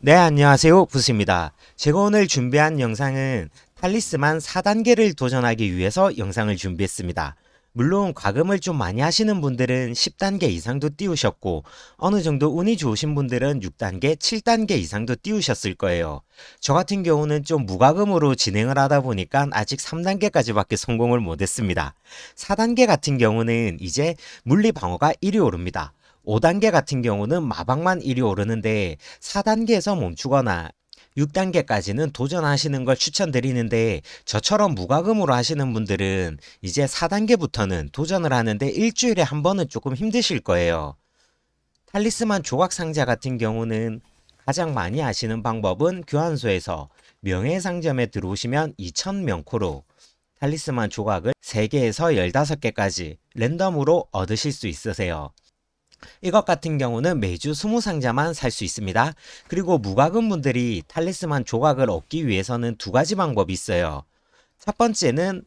네, 안녕하세요. 부스입니다. 제가 오늘 준비한 영상은 탈리스만 4단계를 도전하기 위해서 영상을 준비했습니다. 물론 과금을 좀 많이 하시는 분들은 10단계 이상도 띄우셨고 어느 정도 운이 좋으신 분들은 6단계, 7단계 이상도 띄우셨을 거예요. 저 같은 경우는 좀 무과금으로 진행을 하다 보니까 아직 3단계까지밖에 성공을 못했습니다. 4단계 같은 경우는 이제 물리 방어가 1이 오릅니다. 5단계 같은 경우는 마방만 1이 오르는데 4단계에서 멈추거나 6단계까지는 도전하시는 걸 추천드리는데 저처럼 무과금으로 하시는 분들은 이제 4단계부터는 도전을 하는데 일주일에 한 번은 조금 힘드실 거예요. 탈리스만 조각 상자 같은 경우는 가장 많이 하시는 방법은 교환소에서 명예상점에 들어오시면 2000명코로 탈리스만 조각을 3개에서 15개까지 랜덤으로 얻으실 수 있으세요. 이것 같은 경우는 매주 20상자만 살 수 있습니다. 그리고 무과금 분들이 탈리스만 조각을 얻기 위해서는 두 가지 방법이 있어요. 첫 번째는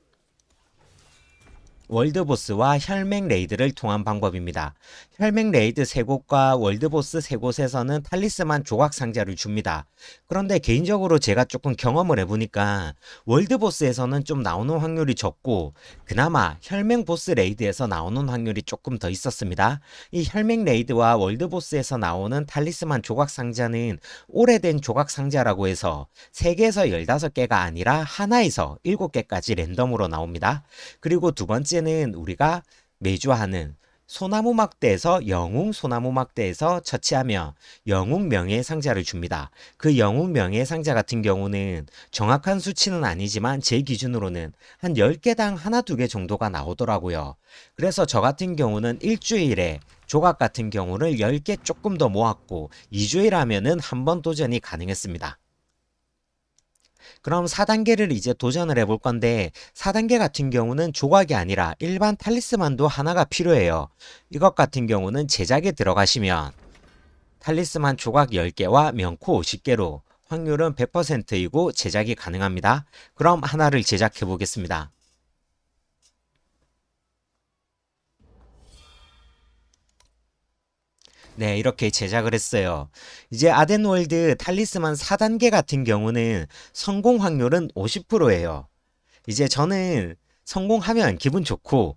월드보스와 혈맹 레이드를 통한 방법입니다. 혈맹 레이드 3곳과 월드보스 3곳에서는 탈리스만 조각 상자를 줍니다. 그런데 개인적으로 제가 조금 경험을 해보니까 월드보스에서는 좀 나오는 확률이 적고 그나마 혈맹 보스 레이드에서 나오는 확률이 조금 더 있었습니다. 이 혈맹 레이드와 월드보스에서 나오는 탈리스만 조각 상자는 오래된 조각 상자라고 해서 3개에서 15개가 아니라 하나에서 7개까지 랜덤으로 나옵니다. 그리고 두 번째는 우리가 매주 하는 소나무 막대에서 영웅 소나무 막대에서 처치하며 영웅 명예 상자를 줍니다. 그 영웅 명예 상자 같은 경우는 정확한 수치는 아니지만 제 기준으로는 한 10개당 하나 두 개 정도가 나오더라고요. 그래서 저 같은 경우는 일주일에 조각 같은 경우를 10개 조금 더 모았고 2주일 하면은 한 번 도전이 가능했습니다. 그럼 4단계를 이제 도전을 해볼 건데 4단계 같은 경우는 조각이 아니라 일반 탈리스만도 하나가 필요해요. 이것 같은 경우는 제작에 들어가시면 탈리스만 조각 10개와 명코 50개로 확률은 100%이고 제작이 가능합니다. 그럼 하나를 제작해 보겠습니다. 네, 이렇게 제작을 했어요. 이제 아덴월드 탈리스만 4단계 같은 경우는 성공 확률은 50%예요. 이제 저는 성공하면 기분 좋고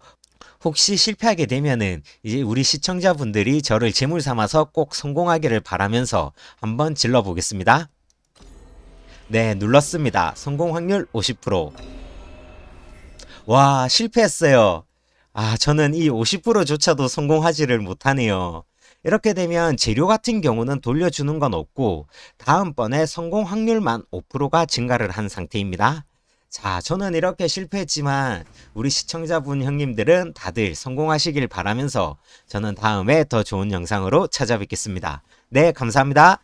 혹시 실패하게 되면은 이제 우리 시청자분들이 저를 제물 삼아서 꼭 성공하기를 바라면서 한번 질러 보겠습니다. 네, 눌렀습니다. 성공 확률 50%. 와, 실패했어요. 아, 저는 이 50%조차도 성공하지를 못하네요. 이렇게 되면 재료 같은 경우는 돌려주는 건 없고 다음번에 성공 확률만 5%가 증가를 한 상태입니다. 자, 저는 이렇게 실패했지만 우리 시청자분 형님들은 다들 성공하시길 바라면서 저는 다음에 더 좋은 영상으로 찾아뵙겠습니다. 네, 감사합니다.